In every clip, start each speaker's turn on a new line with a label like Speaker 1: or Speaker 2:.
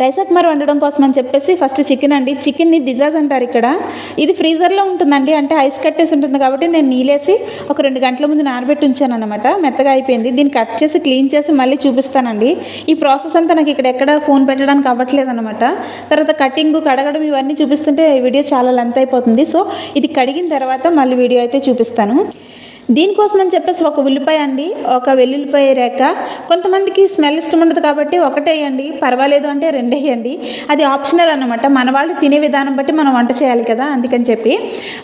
Speaker 1: Rice అక్మర్ వండడం కోసం అని చెప్పేసి ఫస్ట్ చికెన్ అండి. చికెన్ని దిజాజ్ అంటారు ఇక్కడ. ఇది ఫ్రీజర్లో ఉంటుందండి. అంటే ఐస్ కట్టేసి ఉంటుంది కాబట్టి నేను నీళ్ళేసి ఒక రెండు గంటల ముందు నానబెట్టి ఉంచాను అనమాట మెత్తగా అయిపోయింది. దీన్ని కట్ చేసి క్లీన్ చేసి మళ్ళీ చూపిస్తానండి. ఈ ప్రాసెస్ అంతా నాకు ఇక్కడ ఎక్కడ ఫోన్ పెట్టడానికి అవ్వట్లేదు అనమాట తర్వాత కటింగ్ కడగడం ఇవన్నీ చూపిస్తుంటే వీడియో చాలా లెంత్ అయిపోతుంది. సో ఇది కడిగిన తర్వాత మళ్ళీ వీడియో అయితే చూపిస్తాను. దీనికోసం అని చెప్పేసి ఒక ఉల్లిపాయ అండి ఒక వెల్లుల్లిపాయ రేక. కొంతమందికి స్మెల్ ఇష్టం ఉండదు కాబట్టి ఒకటేయండి పర్వాలేదు అంటే రెండేయండి అది ఆప్షనల్ అనమాట మన వాళ్ళు తినే విధానం బట్టి మనం వంట చేయాలి కదా అందుకని చెప్పి.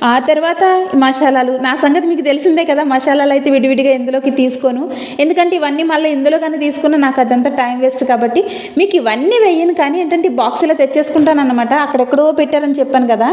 Speaker 1: ఆ తర్వాత మసాలాలు. నా సంగతి మీకు తెలిసిందే కదా మసాలాలు అయితే విడివిడిగా ఇందులోకి తీసుకోను. ఎందుకంటే ఇవన్నీ మళ్ళీ ఇందులో కానీ తీసుకున్న నాకు అదంతా టైం వేస్ట్ కాబట్టి మీకు ఇవన్నీ వేయను కానీ ఏంటంటే బాక్స్లో తెచ్చేసుకుంటాను అనమాట అక్కడెక్కడో పెట్టారని చెప్పాను కదా.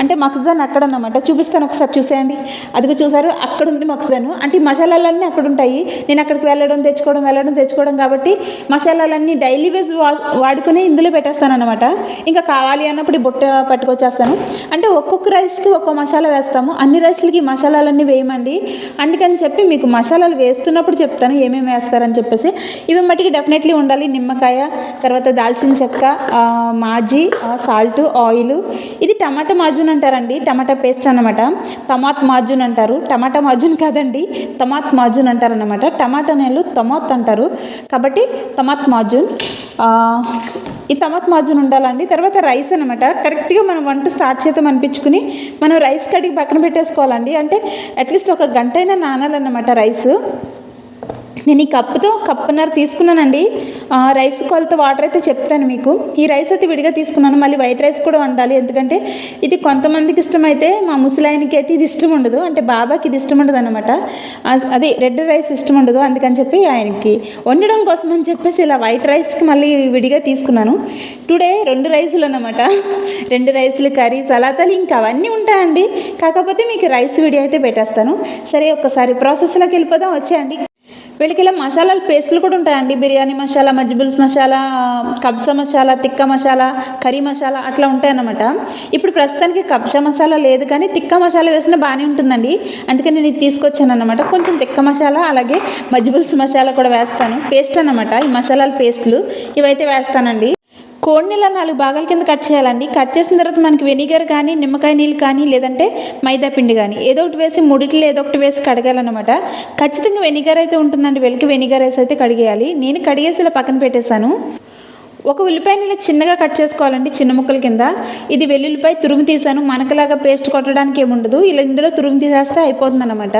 Speaker 1: అంటే మక్జాన్ అక్కడ అన్నమాట. చూపిస్తాను ఒకసారి చూసేయండి. అదిగో చూసారు అక్కడ ఉంది మక్జాను అంటే మసాలాలన్నీ అక్కడ ఉంటాయి. నేను అక్కడికి వెళ్ళడం తెచ్చుకోవడం వెళ్ళడం తెచ్చుకోవడం కాబట్టి మసాలాలన్నీ డైలీ వేజ్ వా వాడుకుని ఇందులో పెట్టేస్తాను అనమాట ఇంకా కావాలి అన్నప్పుడు బుట్ట పట్టుకొచ్చేస్తాను. అంటే ఒక్కొక్క రైస్కి ఒక్కో మసాలా వేస్తాము. అన్ని రైస్లకి మసాలాలన్నీ వేయమండి. అందుకని చెప్పి మీకు మసాలాలు వేస్తున్నప్పుడు చెప్తాను ఏమేమి వేస్తారని చెప్పేసి. ఇవి మట్టికి డెఫినెట్లీ ఉండాలి. నిమ్మకాయ తర్వాత దాల్చిన చెక్క మాజీ సాల్ట్ ఆయిల్. ఇది టమాటా మాజూన్ అంటారండి. టమాటా పేస్ట్ అన్నమాట. టమాట్ మాజూన్ అంటారు. టమాటా మాజూన్ కాదండి తమాత్ మాజూన్ అంటారు అనమాట టమాటా నేలు తమాత్ అంటారు. కాబట్టి తమాత్ మాజూన్. ఈ తమాత్ మాజూన్ ఉండాలండి. తర్వాత రైస్ అనమాట కరెక్ట్గా మనం వంట స్టార్ట్ చేద్దాం అనిపించుకుని మనం రైస్ కడిగి పక్కన పెట్టేసుకోవాలండి. అంటే అట్లీస్ట్ ఒక గంట అయినా నానాలన్నమాట రైస్. నేను ఈ కప్పుతో కప్పున్నర తీసుకున్నానండి. రైస్ కొలత వాటర్ అయితే చెప్తాను మీకు. ఈ రైస్ అయితే విడిగా తీసుకున్నాను. మళ్ళీ వైట్ రైస్ కూడా వండాలి. ఎందుకంటే ఇది కొంతమందికి ఇష్టమైతే మా ముసలాయనకి అయితే ఇది ఇష్టం ఉండదు. అంటే బాబాకి ఇది ఇష్టం ఉండదు అనమాట అది రెడ్ రైస్ ఇష్టం ఉండదు. అందుకని చెప్పి ఆయనకి వండడం కోసం అని చెప్పేసి ఇలా వైట్ రైస్కి మళ్ళీ విడిగా తీసుకున్నాను. టుడే రెండు రైసులు అనమాట రెండు రైసులు కర్రీ సలాతాలు ఇంకా అవన్నీ ఉంటాయండి. కాకపోతే మీకు రైస్ విడి అయితే పెట్టేస్తాను. సరే ఒక్కసారి ప్రాసెస్లోకి వెళ్ళిపోదాం. వచ్చేయండి. వీళ్ళకి ఇలా మసాలాల పేస్టులు కూడా ఉంటాయండి. బిర్యానీ మసాలా మజ్బుల్స్ మసాలా కబ్సా మసాలా తిక్క మసాలా కర్రీ మసాలా అట్లా ఉంటాయన్నమాట. ఇప్పుడు ప్రస్తుతానికి కబ్సా మసాలా లేదు కానీ తిక్క మసాలా వేసినా బాగానే ఉంటుందండి. అందుకని నేను ఇది తీసుకొచ్చాను అనమాట కొంచెం తిక్క మసాలా అలాగే మజ్బుల్స్ మసాలా కూడా వేస్తాను. పేస్ట్ అన్నమాట ఈ మసాలాల పేస్టులు. ఇవైతే వేస్తానండి. కోడినీళ్ళ నాలుగు భాగాల కింద కట్ చేయాలండి. కట్ చేసిన తర్వాత మనకి వెనిగర్ కానీ నిమ్మకాయ నీళ్ళు కానీ లేదంటే మైదా పిండి కానీ ఏదో ఒకటి వేసి ముడిట్లో ఏదో ఒకటి వేసి కడగాలన్నమాట. ఖచ్చితంగా వెనిగర్ అయితే ఉంటుందండి. వెలికి వెనిగర్ వేసి అయితే కడిగేయాలి. నేను కడిగేసి ఇలా పక్కన పెట్టేశాను. ఒక ఉల్లిపాయని ఇలా చిన్నగా కట్ చేసుకోవాలండి చిన్న ముక్కల కింద. ఇది వెల్లుల్లిపాయ తురుము తీసాను. మనకలాగా పేస్ట్ కొట్టడానికి ఏముండదు ఇలా ఇందులో తురుము తీసేస్తే అయిపోతుంది అనమాట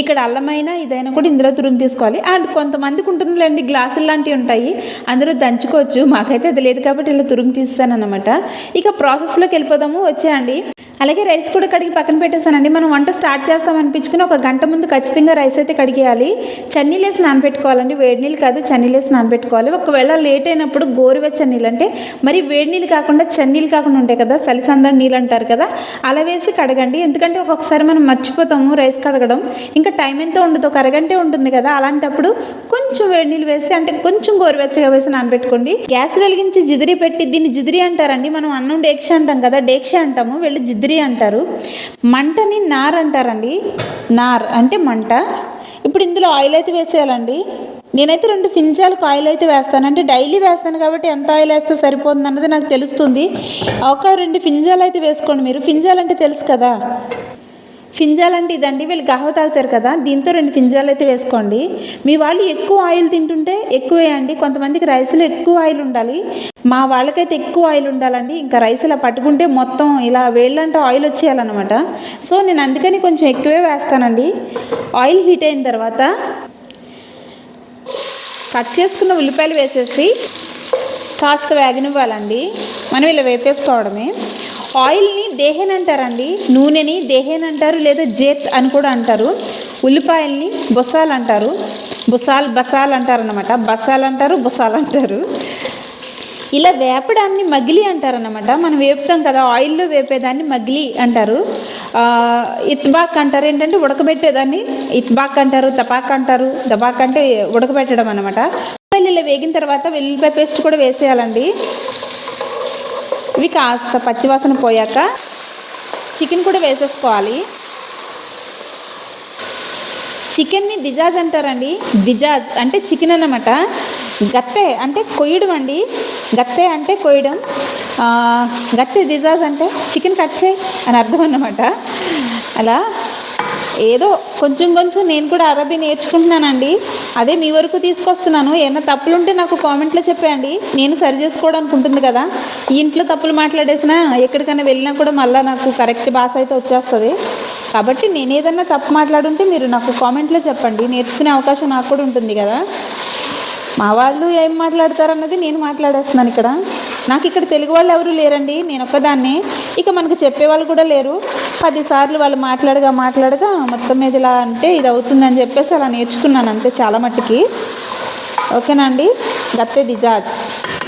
Speaker 1: ఇక్కడ అల్లమైనా ఇదైనా కూడా ఇందులో తురుము తీసుకోవాలి. అండ్ కొంతమందికి ఉంటుందిలేండి గ్లాసులు లాంటివి ఉంటాయి. అందులో దంచుకోవచ్చు. మాకైతే అది లేదు కాబట్టి ఇలా తురుము తీస్తాను అనమాట ఇక ప్రాసెస్లోకి వెళ్ళిపోదాము. వచ్చేయండి. అలాగే రైస్ కూడా కడిగి పక్కన పెట్టేశానండి. మనం వంట స్టార్ట్ చేస్తాం అనిపించుకుని ఒక గంట ముందు ఖచ్చితంగా రైస్ అయితే కడిగేయాలి. చన్నీలేసి నానబెట్టుకోవాలండి. వేడి నీళ్ళు కాదు చన్నీలేసి నానబెట్టుకోవాలి. ఒకవేళ లేట్ అయినప్పుడు గోరువెచ్చని నీళ్ళు అంటే మరి వేడి నీళ్ళు కాకుండా చన్నీళ్ళు కాకుండా ఉంటాయి కదా సలిసందడి నీళ్ళు అంటారు కదా అలా వేసి కడగండి. ఎందుకంటే ఒక్కొక్కసారి మనం మర్చిపోతాము రైస్ కడగడం. ఇంకా టైం ఎంతో ఉండదు ఒక అరగంటే ఉంటుంది కదా అలాంటప్పుడు కొంచెం వేడి నీళ్ళు వేసి అంటే కొంచెం గోరువెచ్చగా వేసి నానబెట్టుకోండి. గ్యాస్ వెలిగించి జిదిరి పెట్టి దీన్ని జిదిరి అంటారండి. మనం అన్నం డేక్ష అంటాం కదా డేక్ష అంటాము. వెళ్ళి జిదిరి అంటారు. మంటని నార్ అంటారండి. నార్ అంటే మంట. ఇప్పుడు ఇందులో ఆయిల్ అయితే వేసేయాలండి. నేనైతే రెండు ఫింజాలకు ఆయిల్ అయితే వేస్తాను. అంటే డైలీ వేస్తాను కాబట్టి ఎంత ఆయిల్ వేస్తే సరిపోతుంది అన్నది నాకు తెలుస్తుంది. ఒక రెండు ఫింజాలు అయితే వేసుకోండి మీరు. ఫింజాలు అంటే తెలుసు కదా. ఫింజాల్ అంటే ఇదండి. వీళ్ళు గహవ తాగుతారు కదా దీంతో రెండు ఫింజాలు అయితే వేసుకోండి. మీ వాళ్ళు ఎక్కువ ఆయిల్ తింటుంటే ఎక్కువ వేయండి కొంతమందికి రైస్లో ఎక్కువ ఆయిల్ ఉండాలి. మా వాళ్ళకైతే ఎక్కువ ఆయిల్ ఉండాలండి. ఇంకా రైస్ ఇలా పట్టుకుంటే మొత్తం ఇలా వేళ్ళంటే ఆయిల్ వచ్చేయాలన్నమాట. సో నేను అందుకని కొంచెం ఎక్కువే వేస్తానండి. ఆయిల్ హీట్ అయిన తర్వాత కట్ చేసుకున్న ఉల్లిపాయలు వేసేసి కాస్త వేగనివ్వాలండి. మనం ఇలా వేపేసుకోవడమే. ఆయిల్ని దేహేన్ అంటారండి నూనెని దేహేన్ అంటారు లేదా జేత్ అని కూడా అంటారు. ఉల్లిపాయల్ని బొసాల్ అంటారు. బుసాల్ బసాల్ అంటారు అనమాట బసాల్ అంటారు బుసాల్ అంటారు. ఇలా వేపడాన్ని మగిలి అంటారనమాట మనం వేపుతాం కదా ఆయిల్లో వేపేదాన్ని మగిలి అంటారు. ఇత్బాక్ అంటారు. ఏంటంటే ఉడకబెట్టేదాన్ని ఇత్బాక్ అంటారు తపాక్ అంటారు. దబాక్ అంటే ఉడకబెట్టడం అనమాట ఉల్లిపాయలు ఇలా వేగిన తర్వాత వెల్లుల్లిపాయ పేస్ట్ కూడా వేసేయాలండి. ఇవి కాస్త పచ్చివాసన పోయాక చికెన్ కూడా వేసేసుకోవాలి. చికెన్ని దిజాజ్ అంటారండి. దిజాజ్ అంటే చికెన్ అన్నమాట. గత్తె అంటే కొయ్యడం అండి. గత్తె అంటే కొయ్యడం. గత్తె దిజాజ్ అంటే చికెన్ కట్ చేయి అని అర్థం అన్నమాట. అలా ఏదో కొంచెం కొంచెం నేను కూడా అరబీ నేర్చుకుంటున్నానండి. అదే మీ వరకు తీసుకొస్తున్నాను. ఏమైనా తప్పులుంటే నాకు కామెంట్లో చెప్పేయండి. నేను సరి చేసుకోవడానికి ఉంటుంది కదా ఇంట్లో తప్పులు మాట్లాడేసినా ఎక్కడికైనా వెళ్ళినా కూడా మళ్ళీ నాకు కరెక్ట్ భాష అయితే వచ్చేస్తుంది. కాబట్టి నేను ఏదైనా తప్పు మాట్లాడుంటే మీరు నాకు కామెంట్లో చెప్పండి. నేర్చుకునే అవకాశం నాకు కూడా ఉంటుంది కదా. మా వాళ్ళు ఏం మాట్లాడతారన్నది నేను మాట్లాడేస్తున్నాను ఇక్కడ. నాకు ఇక్కడ తెలుగు వాళ్ళు ఎవరు లేరండి. నేను ఒక్కదాన్నే. ఇక మనకు చెప్పేవాళ్ళు కూడా లేరు. పదిసార్లు వాళ్ళు మాట్లాడగా మాట్లాడగా మొత్తం మీద ఇలా అంటే ఇది అవుతుందని చెప్పేసి అలా నేర్చుకున్నాను అంతే చాలా మట్టుకి. ఓకేనా అండి? గత్తె దిజాజ్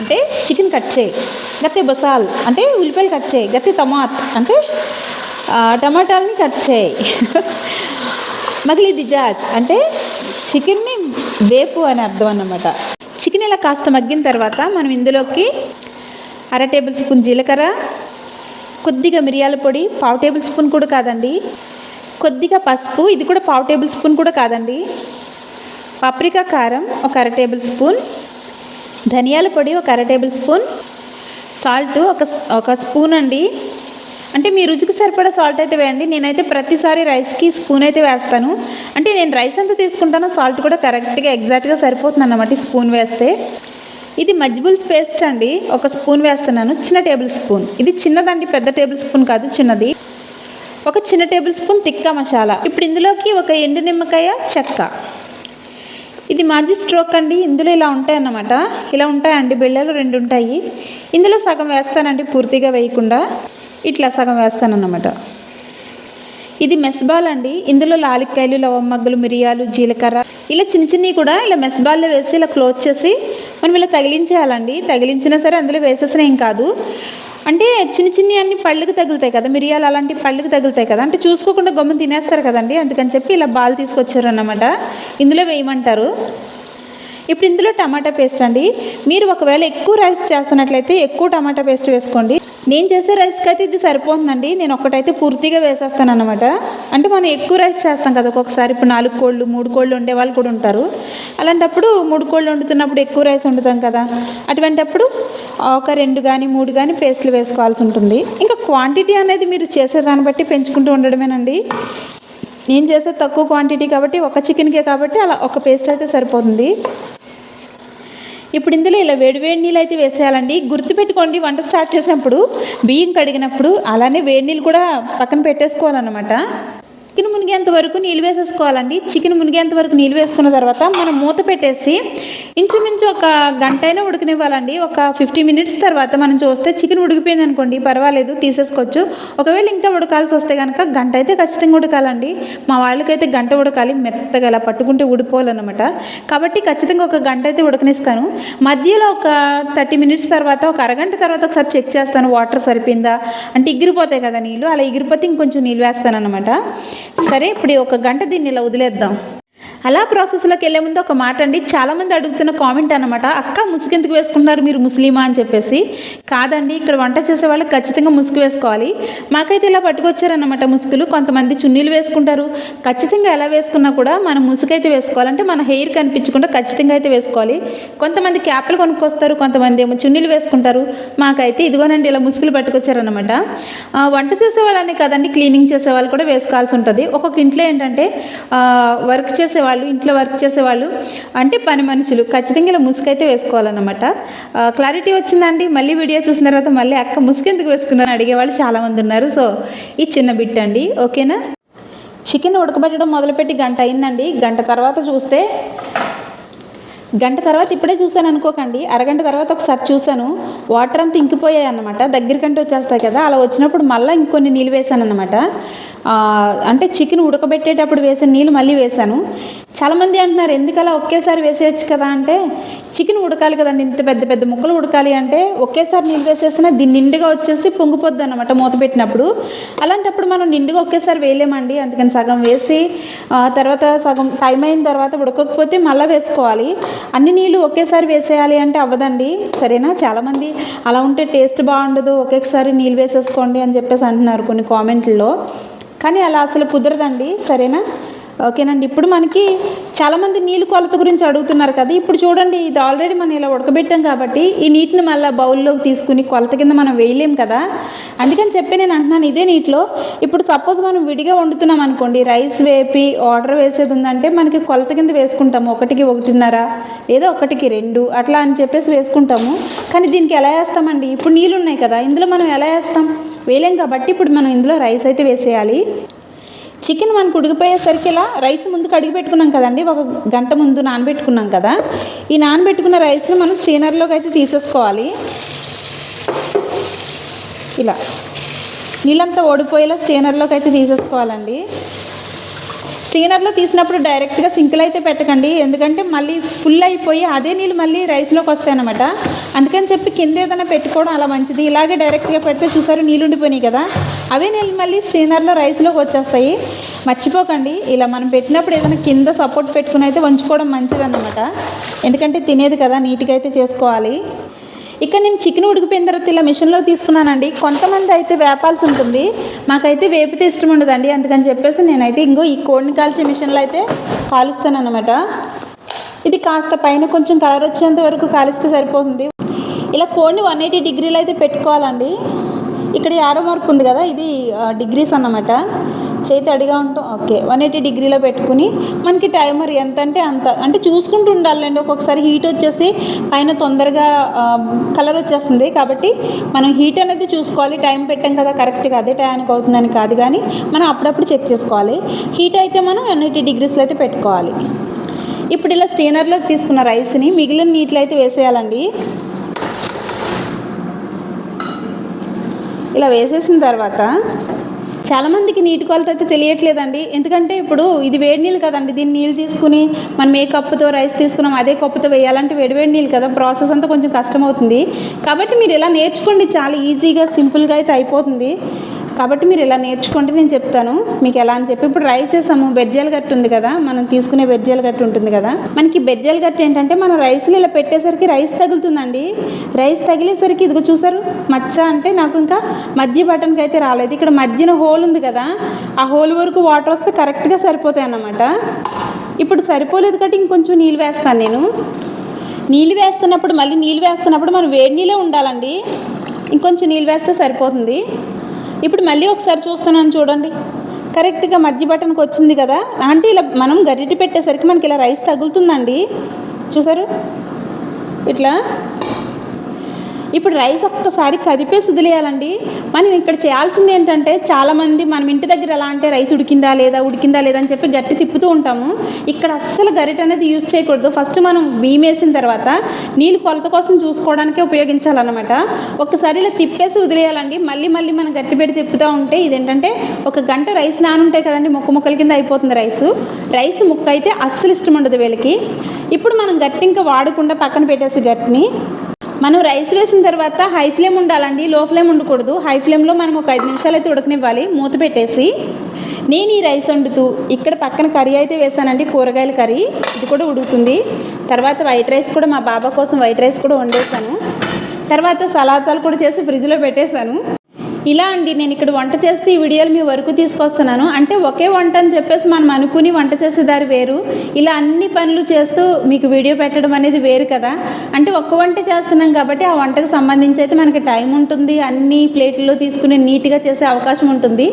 Speaker 1: అంటే చికెన్ కట్ చేయి. గత్తె బసాల్. అంటే ఉల్లిపాయలు కట్ చేయి. గత్తే టమాట్ అంటే టమాటాలని కట్ చేయి. మగిలి దిజాజ్ అంటే చికెన్ని వేపు అని అర్థం అన్నమాట. చికెన్ ఇలా కాస్త మగ్గిన తర్వాత మనం ఇందులోకి అర టేబుల్ స్పూన్ జీలకర్ర కొద్దిగా మిరియాల పొడి పావు టేబుల్ స్పూన్ కూడా కాదండి. కొద్దిగా పసుపు ఇది కూడా పావు టేబుల్ స్పూన్ కూడా కాదండి. పాప్రికా కారం ఒక అర టేబుల్ స్పూన్. ధనియాల పొడి ఒక అర టేబుల్ స్పూన్. సాల్ట్ ఒక ఒక స్పూన్ అండి. అంటే మీ రుచికి సరిపడా సాల్ట్ అయితే వేయండి. నేనైతే ప్రతిసారి రైస్కి స్పూన్ అయితే వేస్తాను. అంటే నేను రైస్ ఎంత తీసుకుంటానో సాల్ట్ కూడా కరెక్ట్గా ఎగ్జాక్ట్గా సరిపోతుంది అన్నమాట స్పూన్ వేస్తే. ఇది మజ్బుల్స్ పేస్ట్ అండి. ఒక స్పూన్ వేస్తున్నాను. చిన్న టేబుల్ స్పూన్. ఇది చిన్నదండి పెద్ద టేబుల్ స్పూన్ కాదు చిన్నది. ఒక చిన్న టేబుల్ స్పూన్ తిక్క మసాలా. ఇప్పుడు ఇందులోకి ఒక ఎండు నిమ్మకాయ చెక్క. ఇది మాజీ స్ట్రోక్ అండి. ఇందులో ఇలా ఉంటాయన్నమాట. ఇలా ఉంటాయండి. బిళ్ళలు రెండు ఉంటాయి. ఇందులో సగం వేస్తానండి పూర్తిగా వేయకుండా. ఇట్లా సగం వేస్తానన్నమాట. ఇది మెస్బాల్ అండి. ఇందులో లాలిక్కాయలు లవమ్మగ్గులు మిరియాలు జీలకర్ర. ఇలా చిన్న చిన్నవి కూడా ఇలా మెస్బాల్లో వేసి ఇలా క్లోజ్ చేసి మనం ఇలా తగిలించేయాలండి. తగిలించినా సరే అందులో వేసేసిన ఏం కాదు. అంటే చిన్న చిన్ని అన్ని పళ్ళకి తగులుతాయి కదా మిరియాలు అలాంటి పళ్ళకి తగులుతాయి కదా. అంటే చూసుకోకుండా గమ్మ తినేస్తారు కదండి. అందుకని చెప్పి ఇలా బాల్ తీసుకొచ్చారు అన్నమాట ఇందులో వేయమంటారు. ఇప్పుడు ఇందులో టమాటా పేస్ట్ అండి. మీరు ఒకవేళ ఎక్కువ రైస్ చేస్తున్నట్లయితే ఎక్కువ టమాటా పేస్ట్ వేసుకోండి. నేను చేసే రైస్కి అయితే ఇది సరిపోతుందండి. నేను ఒకటైతే పూర్తిగా వేసేస్తాను అనమాట అంటే మనం ఎక్కువ రైస్ చేస్తాం కదా ఒక్కొక్కసారి. ఇప్పుడు నాలుగు కోళ్ళు మూడు కోళ్ళు ఉండే వాళ్ళు కూడా ఉంటారు. అలాంటప్పుడు మూడు కోళ్ళు వండుతున్నప్పుడు ఎక్కువ రైస్ వండుతాం కదా. అటువంటప్పుడు ఒక రెండు కానీ మూడు కానీ పేస్ట్లు వేసుకోవాల్సి ఉంటుంది. ఇంకా క్వాంటిటీ అనేది మీరు చేసేదాన్ని బట్టి పెంచుకుంటూ ఉండడమేనండి. నేను చేసే తక్కువ క్వాంటిటీ కాబట్టి ఒక చికెన్కే కాబట్టి అలా ఒక పేస్ట్ అయితే సరిపోతుంది. ఇప్పుడు ఇందులో ఇలా వేడివేడి నీళ్ళు అయితే వేసేయాలండి. గుర్తుపెట్టుకోండి వంట స్టార్ట్ చేసినప్పుడు బియ్యం కడిగినప్పుడు అలానే వేడి నీళ్ళు కూడా పక్కన పెట్టేసుకోవాలన్నమాట. చికెన్ మునిగేంత వరకు నీళ్ళు వేసేసుకోవాలండి. చికెన్ మునిగేంత వరకు నీళ్ళు వేసుకున్న తర్వాత మనం మూత పెట్టేసి ఇంచుమించు ఒక గంట అయినా ఉడకనివ్వాలండి. ఒక ఫిఫ్టీ మినిట్స్ తర్వాత మనం చూస్తే చికెన్ ఉడికిపోయింది అనుకోండి పర్వాలేదు తీసేసుకోవచ్చు. ఒకవేళ ఇంకా ఉడకాల్సి వస్తే కనుక గంట అయితే ఖచ్చితంగా ఉడకాలండి. మా వాళ్ళకైతే గంట ఉడకాలి మెత్తగా అలా పట్టుకుంటే ఉడిపోవాలన్నమాట కాబట్టి ఖచ్చితంగా ఒక గంట అయితే ఉడకనిస్తాను. మధ్యలో ఒక థర్టీ మినిట్స్ తర్వాత ఒక అరగంట తర్వాత ఒకసారి చెక్ చేస్తాను వాటర్ సరిపోయిందా? అంటే ఎగిరిపోతాయి కదా నీళ్ళు అలా ఎగిరిపోతే ఇంకొంచెం నీళ్ళు వేస్తాను అనమాట సరే ఇప్పుడు ఒక గంట దీన్ని ఇలా వదిలేద్దాం. అలా ప్రాసెస్లోకి వెళ్ళే ముందు ఒక మాట అండి. చాలామంది అడుగుతున్న కామెంట్ అనమాట అక్క ముసుగు ఎందుకు వేసుకుంటున్నారు? మీరు ముస్లిమా? అని చెప్పేసి. కాదండి ఇక్కడ వంట చేసే వాళ్ళు ఖచ్చితంగా ముసుగు వేసుకోవాలి. మాకైతే ఇలా పట్టుకొచ్చారన్నమాట ముసుగులు. కొంతమంది చున్నీలు వేసుకుంటారు. ఖచ్చితంగా ఎలా వేసుకున్నా కూడా మనం ముసుగైతే వేసుకోవాలంటే మన హెయిర్ కనిపించకుండా ఖచ్చితంగా అయితే వేసుకోవాలి. కొంతమంది క్యాప్లు కొనుక్కొస్తారు. కొంతమంది ఏమో చున్నీలు వేసుకుంటారు. మాకైతే ఇదిగోనండి ఇలా ముసుగులు పట్టుకొచ్చారన్నమాట. వంట చేసే వాళ్ళనే కదండి క్లీనింగ్ చేసే వాళ్ళు కూడా వేసుకోవాల్సి ఉంటుంది. ఒక్కొక్క ఇంట్లో ఏంటంటే వర్క్ చేసే చేసేవాళ్ళు ఇంట్లో వర్క్ చేసేవాళ్ళు అంటే పని మనుషులు ఖచ్చితంగా ఇలా ముసుగు అయితే వేసుకోవాలన్నమాట క్లారిటీ వచ్చిందండి మళ్ళీ వీడియో చూసిన తర్వాత మళ్ళీ అక్క ముసుగు ఎందుకు వేసుకున్నాను అడిగేవాళ్ళు చాలామంది ఉన్నారు. సో ఈ చిన్న బిట్ అండి ఓకేనా? చికెన్ ఉడకబెట్టడం మొదలుపెట్టి గంట అయిందండి. గంట తర్వాత చూస్తే గంట తర్వాత ఇప్పుడే చూశాను అనుకోకండి. అరగంట తర్వాత ఒకసారి చూశాను. వాటర్ అంతా ఇంకిపోయాయి అన్నమాట. దగ్గరికంటే వచ్చేస్తాయి కదా అలా వచ్చినప్పుడు మళ్ళీ ఇంకొన్ని నీళ్ళు వేసాను అనమాట అంటే చికెన్ ఉడకబెట్టేటప్పుడు వేసిన నీళ్ళు మళ్ళీ వేశాను. చాలామంది అంటున్నారు ఎందుకలా ఒకేసారి వేసేయచ్చు కదా అంటే చికెన్ ఉడకాలి కదండి ఇంత పెద్ద పెద్ద ముక్కలు ఉడకాలి అంటే ఒకేసారి నీళ్ళు వేసేసినా దీన్ని నిండుగా వచ్చేసి పొంగిపోద్ది అనమాట మూత పెట్టినప్పుడు. అలాంటప్పుడు మనం నిండుగా ఒకేసారి వేయలేమండి అందుకని సగం వేసి తర్వాత సగం టైం అయిన తర్వాత ఉడకకపోతే మళ్ళీ వేసుకోవాలి. అన్ని నీళ్ళు ఒకేసారి వేసేయాలి అంటే అవ్వదండి. సరేనా? చాలామంది అలా ఉంటే టేస్ట్ బాగుండదు ఒకేసారి నీళ్ళు వేసేసుకోండి అని చెప్పేసి అంటున్నారు కొన్ని కామెంట్లలో. కానీ అలా అసలు కుదరదండి. సరేనా? ఓకేనండి. ఇప్పుడు మనకి చాలామంది నీళ్ళు కొలత గురించి అడుగుతున్నారు కదా. ఇప్పుడు చూడండి ఇది ఆల్రెడీ మనం ఇలా ఉడకబెట్టాం కాబట్టి ఈ నీటిని మళ్ళీ బౌల్లోకి తీసుకుని కొలత కింద మనం వేయలేం కదా. అందుకని చెప్పి నేను అంటున్నాను ఇదే నీటిలో ఇప్పుడు సపోజ్ మనం విడిగా వండుతున్నాం అనుకోండి రైస్ వేపి ఆర్డర్ వేసేది ఉందంటే మనకి కొలత కింద వేసుకుంటాము. ఒకటికి ఒకటిన్నర లేదా ఒకటికి రెండు అట్లా అని చెప్పేసి వేసుకుంటాము. కానీ దీనికి ఎలా వేస్తామండి? ఇప్పుడు నీళ్ళు ఉన్నాయి కదా ఇందులో మనం ఎలా వేస్తాం? వేలేం కాబట్టి ఇప్పుడు మనం ఇందులో రైస్ అయితే వేసేయాలి. చికెన్ మనకు ఉడికిపోయేసరికి ఇలా రైస్ ముందు కడిగి పెట్టుకున్నాం కదండి ఒక గంట ముందు నానబెట్టుకున్నాం కదా. ఈ నానబెట్టుకున్న రైస్ని మనం స్టీనర్లోకి అయితే తీసేసుకోవాలి. ఇలా. నీళ్ళంతా ఓడిపోయేలా స్టీనర్లోకి అయితే తీసేసుకోవాలండి. స్టీనర్లో తీసినప్పుడు డైరెక్ట్గా సింకులు అయితే పెట్టకండి. ఎందుకంటే మళ్ళీ ఫుల్ అయిపోయి అదే నీళ్ళు మళ్ళీ రైస్లోకి వస్తాయన్నమాట అందుకని చెప్పి కింద ఏదైనా పెట్టుకోవడం అలా మంచిది. ఇలాగే డైరెక్ట్గా పెడితే చూసారు నీళ్ళు ఉండిపోయినాయి కదా. అవే నీళ్ళు మళ్ళీ స్టీనర్లో రైస్లోకి వచ్చేస్తాయి. మర్చిపోకండి. ఇలా మనం పెట్టినప్పుడు ఏదైనా కింద సపోర్ట్ పెట్టుకుని అయితే వంచుకోవడం మంచిదన్నమాట. ఎందుకంటే తినేది కదా నీట్గా అయితే చేసుకోవాలి. ఇక్కడ నేను చికెన్ ఉడికిపోయిన తర్వాత ఇలా మిషన్లో తీసుకున్నానండి. కొంతమంది అయితే వేపాల్సి ఉంటుంది. మాకైతే వేపితే ఇష్టం ఉండదండి. అందుకని చెప్పేసి నేనైతే ఇంకో ఈ కోడిని కాల్చే మిషన్లో అయితే కాలుస్తాను అనమాట ఇది కాస్త పైన కొంచెం కలర్ వచ్చేంత వరకు కాలిస్తే సరిపోతుంది. ఇలా కోడిని వన్ ఎయిటీ డిగ్రీలు అయితే పెట్టుకోవాలండి. ఇక్కడ యారో మార్క్ ఉంది కదా ఇది డిగ్రీస్ అన్నమాట. చేతి అడిగా ఉంటాం ఓకే వన్ ఎయిటీ డిగ్రీలో పెట్టుకుని మనకి టైమర్ ఎంత అంటే అంత. అంటే చూసుకుంటూ ఉండాలండి ఒక్కొక్కసారి హీట్ వచ్చేసి పైన తొందరగా కలర్ వచ్చేస్తుంది. కాబట్టి మనం హీట్ అనేది చూసుకోవాలి టైం పెట్టాం కదా కరెక్ట్గా అదే టైంకి అవుతుందని కాదు కానీ మనం అప్పుడప్పుడు చెక్ చేసుకోవాలి. హీట్ అయితే మనం వన్ ఎయిటీ డిగ్రీస్లో అయితే పెట్టుకోవాలి. ఇప్పుడు ఇలా స్టీనర్లోకి తీసుకున్న రైస్ని మిగిలిన నీటిలో అయితే వేసేయాలండి. ఇలా వేసేసిన తర్వాత చాలామందికి నీటి కొలత అయితే తెలియట్లేదండి. ఎందుకంటే ఇప్పుడు ఇది వేడి నీళ్ళు కదండి. దీన్ని నీళ్ళు తీసుకుని మనం ఏ కప్పుతో రైస్ తీసుకున్నాం అదే కప్పుతో వేయాలంటే వేడి వేడి నీళ్ళు కదా. ప్రాసెస్ అంతా కొంచెం కష్టమవుతుంది. కాబట్టి మీరు ఇలా నేర్చుకోండి. చాలా ఈజీగా సింపుల్గా అయితే అయిపోతుంది. కాబట్టి మీరు ఇలా నేర్చుకోండి నేను చెప్తాను. మీకు ఎలా అని చెప్పి. ఇప్పుడు రైస్ వేసాము. బెజ్జాల గట్టు ఉంది కదా. మనం తీసుకునే బెజ్జాల గట్టు ఉంటుంది కదా. మనకి బెజ్జాలు గట్టు ఏంటంటే మనం రైస్ని ఇలా పెట్టేసరికి రైస్ తగులుతుందండి. రైస్ తగిలేసరికి ఇదిగో చూసారు. మచ్చ అంటే నాకు ఇంకా మధ్య బటన్కి అయితే రాలేదు. ఇక్కడ మధ్యన హోల్ ఉంది కదా. ఆ హోల్ వరకు వాటర్ వస్తే కరెక్ట్గా సరిపోతాయి అన్నమాట. ఇప్పుడు సరిపోలేదు కాబట్టి ఇంకొంచెం నీళ్ళు వేస్తాను నేను. నీళ్ళు వేస్తున్నప్పుడు మళ్ళీ నీళ్ళు వేస్తున్నప్పుడు మనం వేడి నీళ్ళే ఉండాలండి. ఇంకొంచెం నీళ్ళు వేస్తే సరిపోతుంది. ఇప్పుడు మళ్ళీ ఒకసారి చూస్తున్నాను చూడండి. కరెక్ట్గా మధ్య బటన్కి వచ్చింది కదా. అంటే ఇలా మనం గరిటి పెట్టేసరికి మనకి ఇలా రైస్ తగులుతుందండి. చూసారు? ఇట్లా ఇప్పుడు రైస్ ఒక్కసారి కదిపేసి వదిలేయాలండి. మనం ఇక్కడ చేయాల్సింది ఏంటంటే చాలామంది మనం ఇంటి దగ్గర ఎలా అంటే రైస్ ఉడికిందా లేదా ఉడికిందా లేదా అని చెప్పి గట్టి తిప్పుతూ ఉంటాము. ఇక్కడ అస్సలు గరిట అనేది యూజ్ చేయకూడదు. ఫస్ట్ మనం బియ్యం వేసిన తర్వాత నీళ్ళు కొలత కోసం చూసుకోవడానికే ఉపయోగించాలన్నమాట. ఒక్కసారి ఇలా తిప్పేసి వదిలేయాలండి. మళ్ళీ మళ్ళీ మనం గట్టి పెట్టి తిప్పుతూ ఉంటే ఇదేంటంటే ఒక గంట రైస్ నానుంటాయి కదండి ముక్క ముక్కల కింద అయిపోతుంది రైస్. రైస్ ముక్క అయితే అస్సలు ఇష్టం ఉండదు వీళ్ళకి. ఇప్పుడు మనం గట్టి ఇంకా వాడకుండా పక్కన పెట్టేసి గట్టిని మనం రైస్ వేసిన తర్వాత హై ఫ్లేమ్ ఉండాలండి లో ఫ్లేమ్ ఉండకూడదు. హై ఫ్లేమ్లో మనం ఒక ఐదు నిమిషాలు అయితే ఉడకనివ్వాలి. మూత పెట్టేసి నేను ఈ రైస్ వండుతూ ఇక్కడ పక్కన కర్రీ అయితే వేసానండి కూరగాయల కర్రీ. ఇది కూడా ఉడుకుతుంది. తర్వాత వైట్ రైస్ కూడా మా బాబా కోసం వైట్ రైస్ కూడా వండేసాను తర్వాత సలాతాలు కూడా చేసి ఫ్రిడ్జ్లో పెట్టేశాను. ఇలా అండి నేను ఇక్కడ వంట చేస్తే ఈ వీడియోలు మీ వరకు తీసుకొస్తున్నాను. అంటే ఒకే వంట అని చెప్పేసి మనం అనుకుని వంట చేసేదారి వేరు. ఇలా అన్ని పనులు చేస్తూ మీకు వీడియో పెట్టడం అనేది వేరు కదా. అంటే ఒక్క వంట చేస్తున్నాం కాబట్టి ఆ వంటకు సంబంధించి అయితే మనకి టైం ఉంటుంది. అన్ని ప్లేట్లో తీసుకుని నీట్గా చేసే అవకాశం ఉంటుంది.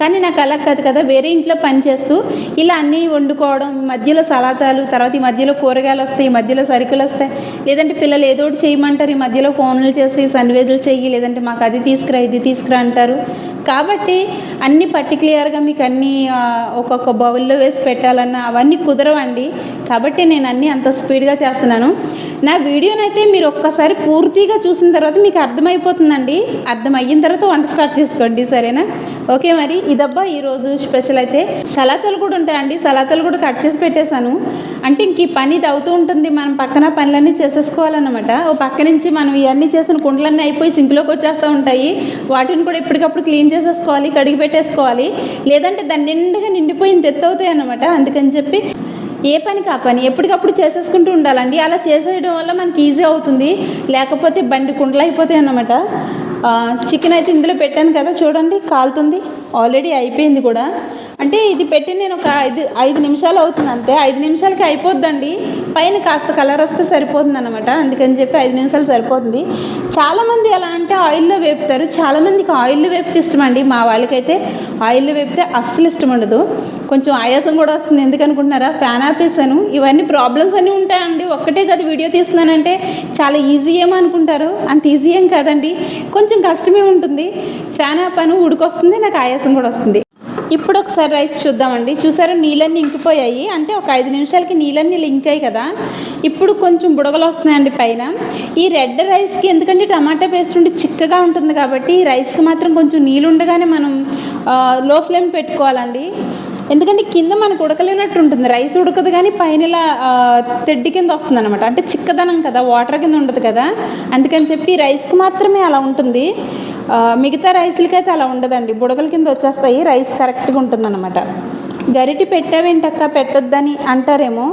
Speaker 1: కానీ నాకు అలా కాదు కదా. వేరే ఇంట్లో పని చేస్తూ ఇలా అన్నీ వండుకోవడం మధ్యలో సలాతాలు తర్వాత ఈ మధ్యలో కూరగాయలు వస్తాయి ఈ మధ్యలో సరుకులు వస్తాయి. లేదంటే పిల్లలు ఏదో ఒకటి చేయమంటారు ఈ మధ్యలో ఫోన్లు చేసి సన్వేజులు చెయ్యి లేదంటే మాకు అది తీసుకురా ఇది తీసుకురా అంటారు. కాబట్టి అన్ని పర్టికులర్గా మీకు అన్నీ ఒక్కొక్క బౌల్లో వేసి పెట్టాలన్నా అవన్నీ కుదరవండి. కాబట్టి నేను అన్నీ అంత స్పీడ్గా చేస్తున్నాను. నా వీడియోనైతే మీరు ఒక్కసారి పూర్తిగా చూసిన తర్వాత మీకు అర్థమైపోతుందండి. అర్థమయ్యిన తర్వాత వంట స్టార్ట్ చేసుకోండి సరేనా? ఓకే మరి ఇదబ్బా ఈరోజు స్పెషల్ అయితే సలాతలు కూడా ఉంటాయండి. సలాతలు కూడా కట్ చేసి పెట్టేశాను. అంటే ఇంక ఈ పని ఇది అవుతూ ఉంటుంది. మనం పక్కన పనులన్నీ చేసేసుకోవాలన్నమాట. ఓ పక్క నుంచి మనం ఇవన్నీ చేసిన కుండలన్నీ అయిపోయి సింక్లోకి వచ్చేస్తూ ఉంటాయి. వాటిని కూడా ఎప్పటికప్పుడు క్లీన్ చేసేసుకోవాలి కడిగి పెట్టేసుకోవాలి. లేదంటే దాని నిండుగా నిండిపోయింది తెత్తవుతాయి అన్నమాట. అందుకని చెప్పి ఏ పనికి ఆ పని? ఎప్పటికప్పుడు చేసేసుకుంటూ ఉండాలండి. అలా చేసేయడం వల్ల మనకి ఈజీ అవుతుంది. లేకపోతే బండి కుండలు అయిపోతాయి అన్నమాట. చికెన్ అయితే ఇందులో పెట్టాను కదా చూడండి కాలుతుంది. ఆల్రెడీ అయిపోయింది కూడా. అంటే ఇది పెట్టి నేను ఒక ఐదు ఐదు నిమిషాలు అవుతుంది అంతే. ఐదు నిమిషాలకి అయిపోద్దండి. పైన కాస్త కలర్ వస్తే సరిపోతుంది అనమాట అందుకని చెప్పి ఐదు నిమిషాలు సరిపోతుంది. చాలామంది ఎలా అంటే ఆయిల్లో వేపుతారు. చాలామందికి ఆయిల్లో వేపితే ఇష్టం అండి. మా వాళ్ళకైతే ఆయిల్లో వేపితే అస్సలు ఇష్టం ఉండదు. కొంచెం ఆయాసం కూడా వస్తుంది. ఎందుకనుకుంటున్నారా ఫ్యాన్ ఆపేసాను. ఇవన్నీ ప్రాబ్లమ్స్ అన్నీ ఉంటాయండి. ఒక్కటే కదా వీడియో తీస్తున్నానంటే చాలా ఈజీ ఏమో అనుకుంటారు. అంత ఈజీ ఏం కాదండి. కొంచెం కష్టమే ఉంటుంది. ఫ్యాన్ ఆపాను ఉడికొస్తుంది నాకు ఆయాసం కూడా వస్తుంది. ఇప్పుడు ఒకసారి రైస్ చూద్దామండి. చూసారా నీళ్ళన్నీ ఇంకిపోయాయి. అంటే ఒక ఐదు నిమిషాలకి నీళ్ళన్నీ ఇంకాయి కదా. ఇప్పుడు కొంచెం బుడగలు వస్తున్నాయండి పైన. ఈ రెడ్ రైస్కి ఎందుకంటే టమాటా పేస్ట్ ఉండి చిక్కగా ఉంటుంది కాబట్టి ఈ రైస్కి మాత్రం కొంచెం నీళ్ళు ఉండగానే మనం లో ఫ్లేమ్ పెట్టుకోవాలండి. ఎందుకంటే కింద మనకు ఉడకలేనట్టు ఉంటుంది. రైస్ ఉడకదు కానీ పైన ఇలా తెడ్డి కింద వస్తుంది అనమాట అంటే చిక్కదనం కదా. వాటర్ కింద ఉండదు కదా. అందుకని చెప్పి రైస్కి మాత్రమే అలా ఉంటుంది. మిగతా రైస్లకి అయితే అలా ఉండదండి. బుడగల కింద వచ్చేస్తాయి. రైస్ కరెక్ట్గా ఉంటుందన్నమాట. గరిటి పెట్టావేంటక్క? పెట్టొద్దని అంటారేమో.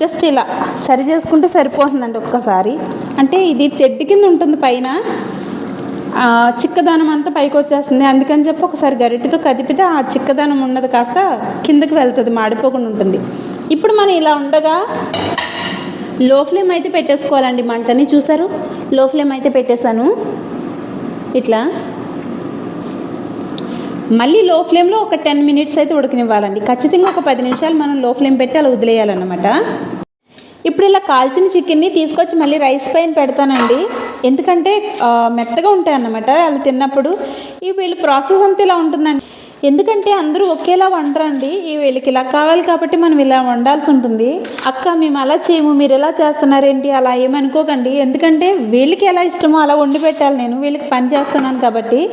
Speaker 1: జస్ట్ ఇలా సరి చేసుకుంటే సరిపోతుందండి ఒక్కసారి. అంటే ఇది తెడ్డి కింద ఉంటుంది పైన. చిక్కదనం అంతా పైకి వచ్చేస్తుంది. అందుకని చెప్పి ఒకసారి గరిటితో కదిపితే ఆ చిక్కదనం ఉన్నది కాస్త కిందకి వెళ్తుంది మాడిపోకుండా ఉంటుంది. ఇప్పుడు మనం ఇలా ఉండగా లో ఫ్లేమ్ అయితే పెట్టేసుకోవాలండి మంటని. చూసారు? లో ఫ్లేమ్ అయితే పెట్టేశాను. ఇట్లా? మళ్ళీ లో ఫ్లేమ్లో ఒక టెన్ మినిట్స్ అయితే ఉడకనివ్వాలండి. ఖచ్చితంగా ఒక పది నిమిషాలు మనం లో ఫ్లేమ్ పెట్టి అలా వదిలేయాలన్నమాట. ఇప్పుడు ఇలా కాల్చిన చికెన్ని తీసుకొచ్చి మళ్ళీ రైస్ పైన పెడతానండి. ఎందుకంటే మెత్తగా ఉంటాయి అన్నమాట అలా తిన్నప్పుడు ఈ వీళ్ళ ప్రాసెస్ అంతా ఇలా ఉంటుందండి. ఎందుకంటే అందరూ ఒకేలా వండరండి. ఈ వీళ్ళకి ఇలా కావాలి కాబట్టి మనం ఇలా వండాల్సి ఉంటుంది. అక్క మేము అలా చేయము. మీరు ఎలా చేస్తున్నారేంటి? అలా ఏమనుకోకండి. ఎందుకంటే వీళ్ళకి ఎలా ఇష్టమో అలా వండి పెట్టాలి. నేను వీళ్ళకి పని చేస్తున్నాను కాబట్టి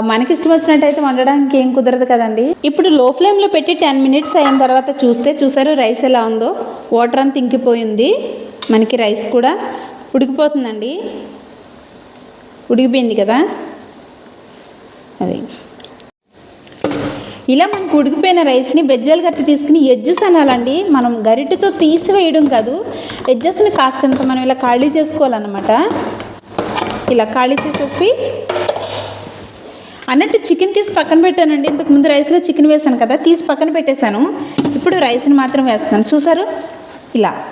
Speaker 1: మనకి ఇష్టం వచ్చినట్టయితే వండడానికి ఏం కుదరదు కదండి. ఇప్పుడు లో ఫ్లేమ్లో పెట్టి టెన్ మినిట్స్ అయిన తర్వాత చూస్తే చూసారు రైస్ ఎలా ఉందో? వాటర్ అంతా ఇంకిపోయింది. మనకి రైస్ కూడా ఉడికిపోతుందండి. ఉడికిపోయింది కదా? అది. ఇలా మనకు ఉడికిపోయిన రైస్ని బెజ్జలు గట్టి తీసుకుని ఎడ్జెస్ అనాలండి. మనం గరిటెతో తీసివేయడం కాదు. ఎడ్జెస్ని కాస్తంత మనం ఇలా ఖాళీ చేసుకోవాలన్నమాట. ఇలా ఖాళీ చేసేసి అన్నట్టు చికెన్ తీసి పక్కన పెట్టానండి. ఇంతకు ముందు రైస్లో చికెన్ వేసాను కదా తీసి పక్కన పెట్టేశాను. ఇప్పుడు రైస్ని మాత్రం వేస్తున్నాను. చూసారు? ఇలా.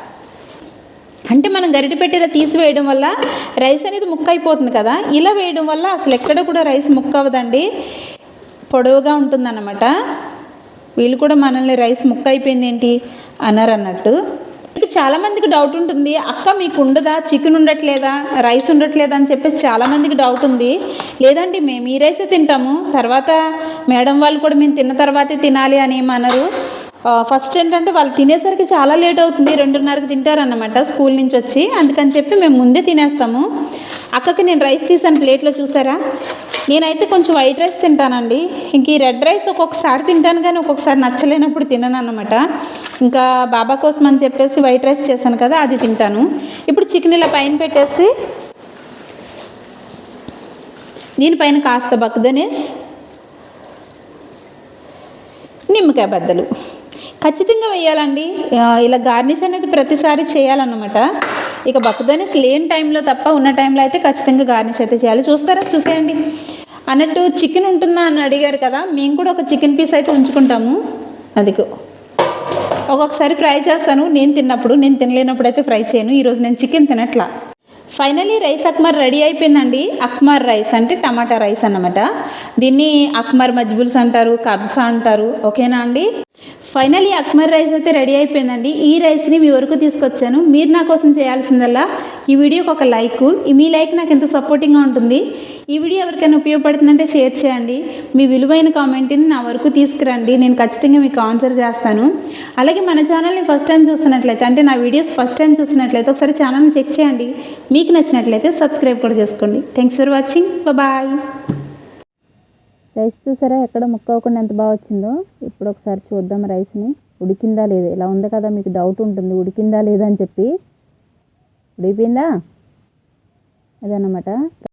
Speaker 1: అంటే మనం గరిటె పెట్టి ఇలా తీసివేయడం వల్ల రైస్ అనేది ముక్క అయిపోతుంది కదా. ఇలా వేయడం వల్ల అసలు ఎక్కడ కూడా రైస్ ముక్క అవ్వదండి. పొడవుగా ఉంటుందన్నమాట. వీళ్ళు కూడా మనల్ని రైస్ ముక్క అయిపోయింది ఏంటి? అన్నారు అన్నట్టు మీకు చాలామందికి డౌట్ ఉంటుంది అక్క మీకు ఉండదా? చికెన్ ఉండట్లేదా? రైస్ ఉండట్లేదా? అని చెప్పేసి చాలామందికి డౌట్ ఉంది. లేదండి మేము ఈ రైసే తింటాము. తర్వాత మేడం వాళ్ళు కూడా మేము తిన్న తర్వాతే తినాలి అని ఏమన్నారు ఫస్ట్ ఏంటంటే వాళ్ళు తినేసరికి చాలా లేట్ అవుతుంది రెండున్నరకు తింటారన్నమాట స్కూల్ నుంచి వచ్చి. అందుకని చెప్పి మేము ముందే తినేస్తాము. అక్కకి నేను రైస్ తీసాను ప్లేట్లో చూసారా? నేనైతే కొంచెం వైట్ రైస్ తింటానండి. ఇంక ఈ రెడ్ రైస్ ఒక్కొక్కసారి తింటాను కానీ ఒక్కొక్కసారి నచ్చలేనప్పుడు తినను అనమాట ఇంకా బాబా కోసం అని చెప్పేసి వైట్ రైస్ చేశాను కదా అది తింటాను. ఇప్పుడు చికెన్ ఇలా పైన పెట్టేసి దీనిపైన కాస్త బక్దనేస్ నిమ్మకాయ బద్దలు. ఖచ్చితంగా వేయాలండి. ఇలా గార్నిష్ అనేది ప్రతిసారి చేయాలన్నమాట. ఇక బక్దనేస్ లేని టైంలో తప్ప ఉన్న టైంలో అయితే ఖచ్చితంగా గార్నిష్ అయితే చేయాలి. చూస్తారా? చూసేయండి. అన్నట్టు చికెన్ ఉంటుందా అని అడిగారు కదా మేము కూడా ఒక చికెన్ పీస్ అయితే ఉంచుకుంటాము. అదిగో. ఒక్కొక్కసారి ఫ్రై చేస్తాను. నేను తిన్నప్పుడు నేను తినలేనప్పుడు అయితే ఫ్రై చేయను. ఈరోజు నేను చికెన్ తినట్లా. ఫైనలీ రైస్ అక్మర్ రెడీ అయిపోయిందండి. అక్మర్ రైస్ అంటే టమాటా రైస్ అన్నమాట. దీన్ని అక్మర్ మజ్బుల్స్ అంటారు కబ్సా అంటారు. ఓకేనా అండి? ఫైనలీ అక్మర్ రైస్ అయితే రెడీ అయిపోయిందండి. ఈ రైస్ని మీ వరకు తీసుకొచ్చాను. మీరు నా కోసం చేయాల్సిందల్లా ఈ వీడియోకి ఒక లైక్. మీ లైక్ నాకు ఎంత సపోర్టింగ్గా ఉంటుంది. ఈ వీడియో ఎవరికైనా ఉపయోగపడుతుందంటే షేర్ చేయండి. మీ విలువైన కామెంట్ని నా వరకు తీసుకురండి. నేను ఖచ్చితంగా మీకు ఆన్సర్ చేస్తాను. అలాగే మన ఛానల్ని ఫస్ట్ టైం చూస్తున్నట్లయితే అంటే నా వీడియోస్ ఫస్ట్ టైం చూసినట్లయితే ఒకసారి ఛానల్ని చెక్ చేయండి. మీకు నచ్చినట్లయితే సబ్స్క్రైబ్ కూడా చేసుకోండి. Thanks for watching bye
Speaker 2: rice చూసారా? ఎక్కడ ముక్కవకుండా ఎంత బాగా వచ్చిందో? ఇప్పుడు ఒకసారి చూద్దాం రైస్ని. ఉడికిందా లేదా? ఇలా ఉంది కదా మీకు డౌట్ ఉంటుంది. ఉడికిందా లేదా అని చెప్పి. ఉడికిపోయిందా? అదనమాట